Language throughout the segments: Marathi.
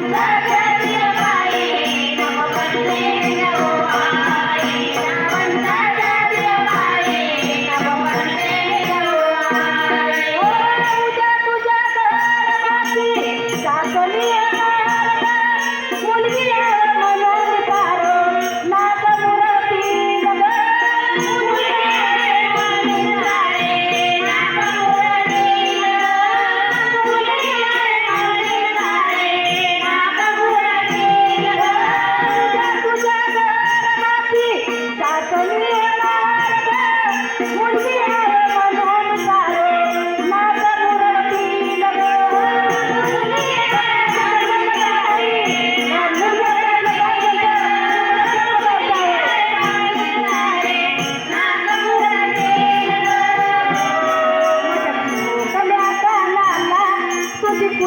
American!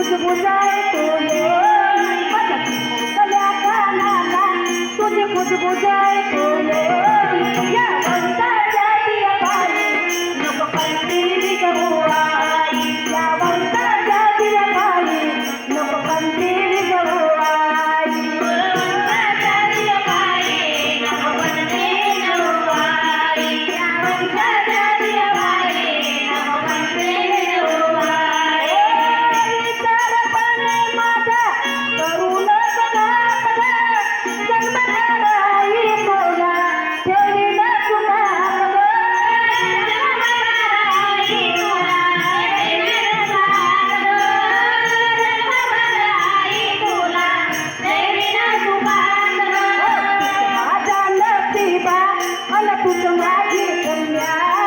খুশবু যায় তোলে माझी कन्या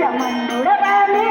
యమనుడరాలే